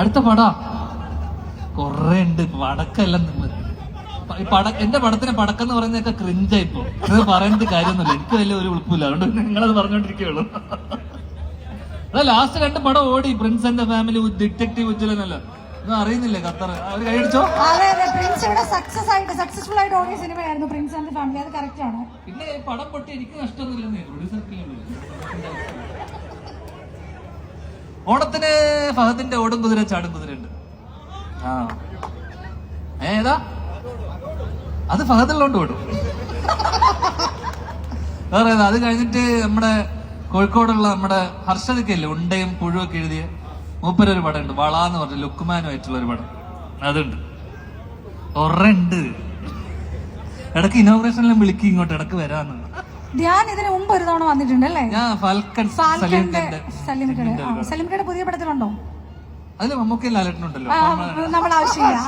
അടുത്ത പട. കൊറേ ഉണ്ട് പടക്കെല്ലാം നിങ്ങൾ പട എന്റെ പടത്തിന് പടക്കം പറയുന്നതൊക്കെ ക്രിഞ്ചായി ഇപ്പൊ. ഇത് പറയുന്നത് കാര്യമൊന്നുമില്ല. എനിക്ക് വലിയ ഒരു ഉൾപ്പില്ല അതുകൊണ്ട് നിങ്ങളത് പറഞ്ഞോണ്ടിരിക്കുള്ളൂ അതാ ലാസ്റ്റ് രണ്ട് പടം ഓടി. പ്രിൻസ് ആൻഡ് ഫാമിലി ഡിറ്റക്റ്റീവ് ഉജ്ജ്വലനല്ല ഒന്നും അറിയുന്നില്ലേ ഖത്തർ അവർ കൈയടിച്ചോ പ്രിൻസ് ഇവിടെ സക്സസ് ആയിട്ട് സക്സസ്ഫുൾ ആയിട്ട് ഓടിയ സിനിമയായിരുന്നു. പ്രിൻസ് ആൻഡ് ഫാമിലി അത് കറക്റ്റ് ആണ്. പിന്നെ പടം പൊട്ടി എനിക്ക് നഷ്ടമൊന്നുമില്ലെന്നേ. പ്രൊഡ്യൂസർക്കുള്ളൂ ഓണത്തിന് ഫഹദിന്റെ ഓടും കുതിര ചാടും കുതിര ഉണ്ട് ആ ഏതാ? അത് ഫഹദുള്ളോണ്ട് ഓടും. വേറെ അത് കഴിഞ്ഞിട്ട് നമ്മുടെ കോഴിക്കോടുള്ള നമ്മുടെ ഹർഷദക്കല്ലേ ഉണ്ടയും പുഴുവൊക്കെ എഴുതിയ മൂപ്പരൊരു പടം ഉണ്ട് വള എന്ന് പറഞ്ഞ ലുക്കുമാനുമായിട്ടുള്ള ഒരു പടം. അതുണ്ട്. ഒറുണ്ട് ഇടയ്ക്ക് ഇനോഗ്രേഷനിലും വിളിക്കും ഇങ്ങോട്ട് ഇടയ്ക്ക് വരാന്ന്. ധ്യാൻ ഇതിന് മുമ്പ് ഒരു തവണ വന്നിട്ടുണ്ട് അല്ലേ ഫാൽക്കന്റെ സലിമിക്കയുടെ പുതിയ പടത്തിലുണ്ടോ? അതിൽ മമ്മൂക്കി ലാലട്ടനുണ്ടല്ലോ ആ, നമ്മൾ ആവശ്യമില്ല.